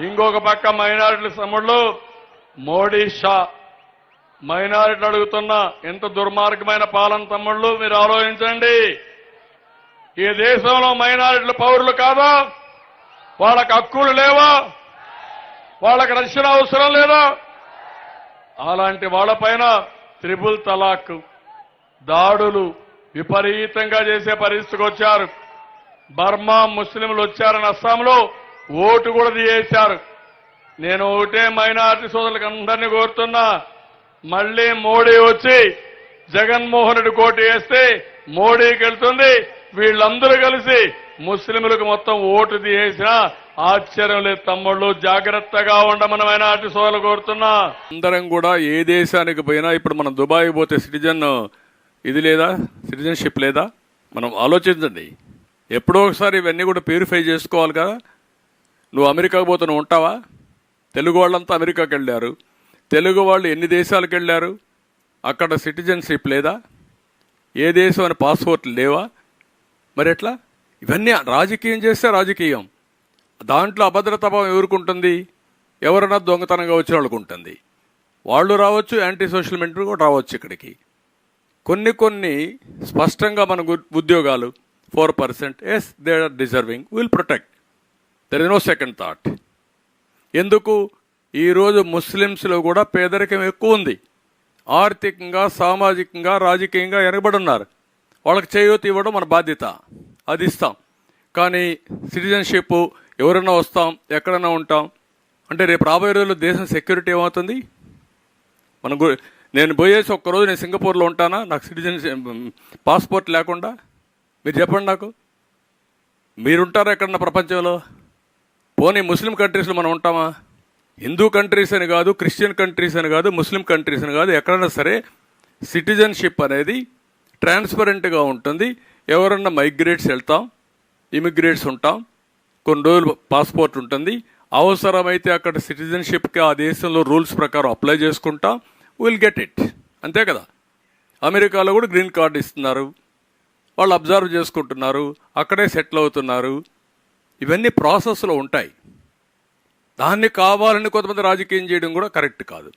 ఇంకొక పక్క మైనారిటీల సమ్ముళ్ళు మోడీ షా. మైనారిటీలు అడుగుతున్న ఎంత దుర్మార్గమైన పాలన తమ్ముళ్ళు మీరు ఆలోచించండి. ఈ దేశంలో మైనారిటీలు పౌరులు కాదా? వాళ్ళకి హక్కులు లేవా? వాళ్ళకి రక్షణ అవసరం లేదా? అలాంటి వాళ్ళపైన త్రిబుల్ తలాక్ దాడులు విపరీతంగా చేసే పరిస్థితికి వచ్చారు. బర్మా ముస్లింలు వచ్చారని అస్సాంలో ఓటు కూడా తీయేశారు నేను ఒకటే మైనార్టీ సోదరులకు అందరినీ కోరుతున్నా మళ్ళీ మోడీ వచ్చి జగన్మోహన్ రెడ్డి కోటు వేస్తే మోడీకి వెళ్తుంది. వీళ్ళందరూ కలిసి ముస్లింలకు మొత్తం ఓటు తీయేసినా ఆశ్చర్యం లేదు తమ్ముళ్ళు జాగ్రత్తగా ఉండమని మైనార్టీ సోదరులు కోరుతున్నా. అందరం కూడా ఏ దేశానికి పోయినా ఇప్పుడు మనం దుబాయ్ పోతే సిటిజన్ ఇది లేదా? సిటిజన్షిప్ లేదా? మనం ఆలోచించండి. ఎప్పుడో ఒకసారి ఇవన్నీ కూడా ప్యూరిఫై చేసుకోవాలి కదా. నువ్వు అమెరికాకు పోతే నువ్వు ఉంటావా? తెలుగు వాళ్ళంతా అమెరికాకి వెళ్ళారు. తెలుగు వాళ్ళు ఎన్ని దేశాలకు వెళ్ళారు? అక్కడ సిటిజన్షిప్ లేదా? ఏ దేశం అని పాస్పోర్ట్లు లేవా? మరి ఎట్లా? ఇవన్నీ రాజకీయం చేస్తే రాజకీయం. దాంట్లో అభద్రతాభావం ఎవరుకుంటుంది ఎవరైనా దొంగతనంగా వచ్చిన వాళ్ళకు ఉంటుంది. వాళ్ళు రావచ్చు యాంటీ సోషల్ మెంటర్ కూడా రావచ్చు ఇక్కడికి. కొన్ని కొన్ని స్పష్టంగా మన ఉద్యోగాలు four percent yes they are deserving will protect there is no second thought ఎందుకు? ఈరోజు ముస్లిమ్స్లో కూడా పేదరికం ఎక్కువ ఉంది. ఆర్థికంగా సామాజికంగా రాజకీయంగా వెనకబడి ఉన్నారు వాళ్ళకి చేయూత ఇవ్వడం మన బాధ్యత. అది ఇస్తాం. కానీ సిటిజన్షిప్ ఎవరైనా వస్తాం ఎక్కడైనా ఉంటాం అంటే రేపు రాబోయే రోజుల్లో దేశం సెక్యూరిటీ ఏమవుతుంది? మన గు- నేను పోయేసి ఒక్కరోజు నేను సింగపూర్లో ఉంటానా? నాకు సిటిజన్ పాస్పోర్ట్ లేకుండా? మీరు చెప్పండి నాకు. మీరుంటారా ఎక్కడన్నా ప్రపంచంలో? పోనీ ముస్లిం కంట్రీస్లో మనం ఉంటామా? హిందూ కంట్రీస్ అని కాదు క్రిస్టియన్ కంట్రీస్ అని కాదు ముస్లిం కంట్రీస్ అని కాదు ఎక్కడైనా సరే సిటిజన్షిప్ అనేది ట్రాన్స్పరెంట్గా ఉంటుంది. ఎవరన్నా మైగ్రేట్స్ వెళ్తాం ఇమిగ్రేట్స్ ఉంటాం కొన్ని రోజులు పాస్పోర్ట్ ఉంటుంది. అవసరమైతే అక్కడ సిటిజన్షిప్కి ఆ దేశంలో రూల్స్ ప్రకారం అప్లై చేసుకుంటాం. విల్ గెట్ ఇట్ అంతే కదా? అమెరికాలో కూడా గ్రీన్ కార్డు ఇస్తున్నారు. వాళ్ళు అబ్జర్వ్ చేసుకుంటున్నారు. అక్కడే సెటిల్ అవుతున్నారు. ఇవన్నీ ప్రాసెస్లో ఉంటాయి. దాన్ని కావాలని కొంతమంది రాజకీయం చేయడం కూడా కరెక్ట్ కాదు.